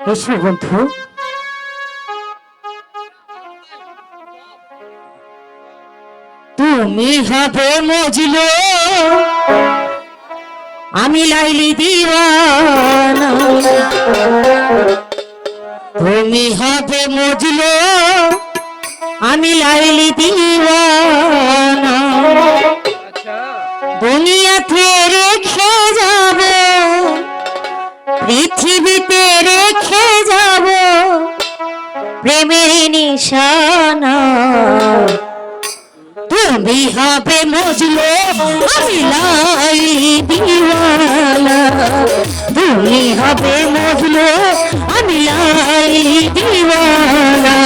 এসো বন্ধু তুমি হবে মজলো আমি লাইলি দিওয়ানা। তুমি হবে মজলো আমি লাইলি দিওয়ানা। দুনিয়াতে রেখে যাব পৃথিবীতে রেখে প্রেমের নিশানা। তুমি হবে মজলো দিওয়ানা তুমি হবে মজলো, আমি দিওয়ানা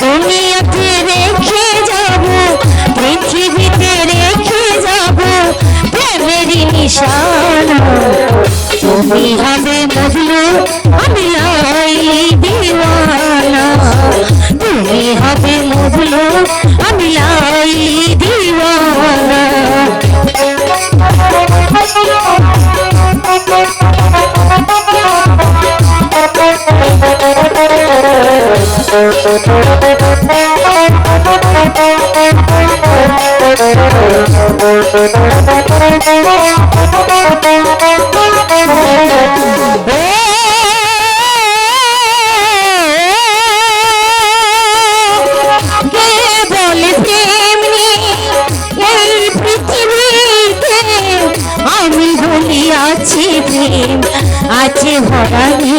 দুনিয়াতে রেখে যাব, পৃথিবীতে রেখে যাব, প্রেমের নিশানা। তুমি হবে মজলো, আমি তুমি হবে মজলো আমি লাইলি দিওয়ানা কে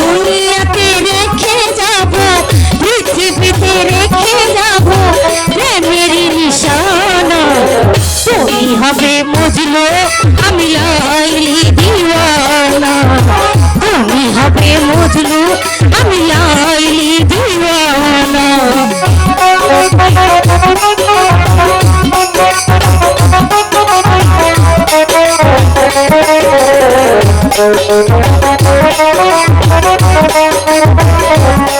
দুনিয়াতে রেখে যাব, পৃথিবীতে রেখে যাব, প্রেমের নিশানা। তুমি হবে মজলো আমি লাইলি দিওয়ানা। তুমি হবে মজলো আমি লাইলি দিওয়ানা। তুমি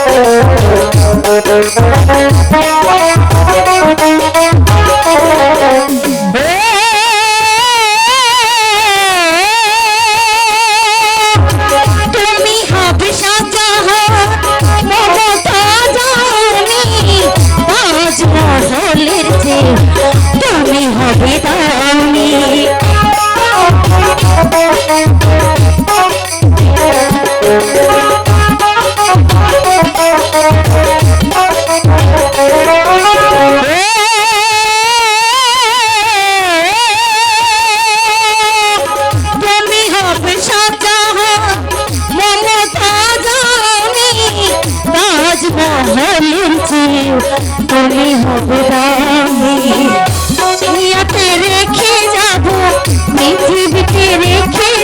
রেখে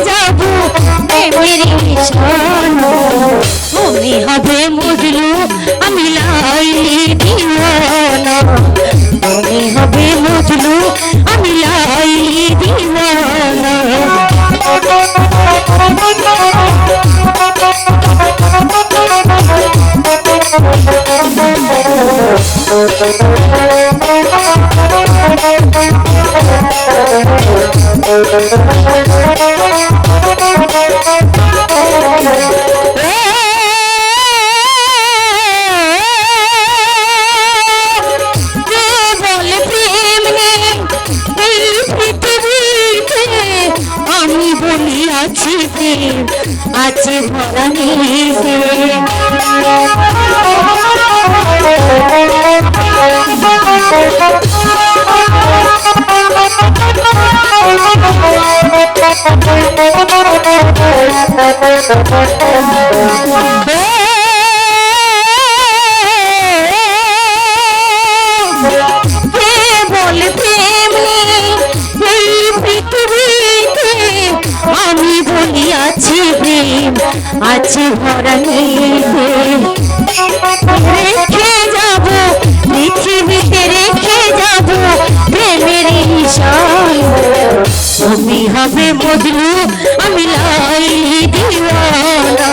যাব রেখে হবে মজলু দিওয়ানা। তুমি হবে মজলু আমি লাইলি দিওয়ানা। কে বলি আছি প্রেম আছে ভরা নেই ভরা রেখে যাব। পৃথিবীতে রেখে যাব মজনু আমি লাইলি দিওয়ানা।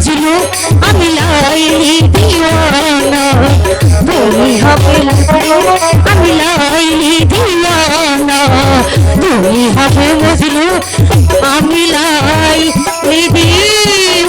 নজরু আমি লাইলি দিওয়ানা। তুমি হবে আমি লাইলি দিওয়ানা। তুমি হবে বুঝলো আমি লাইলি দিওয়ানা।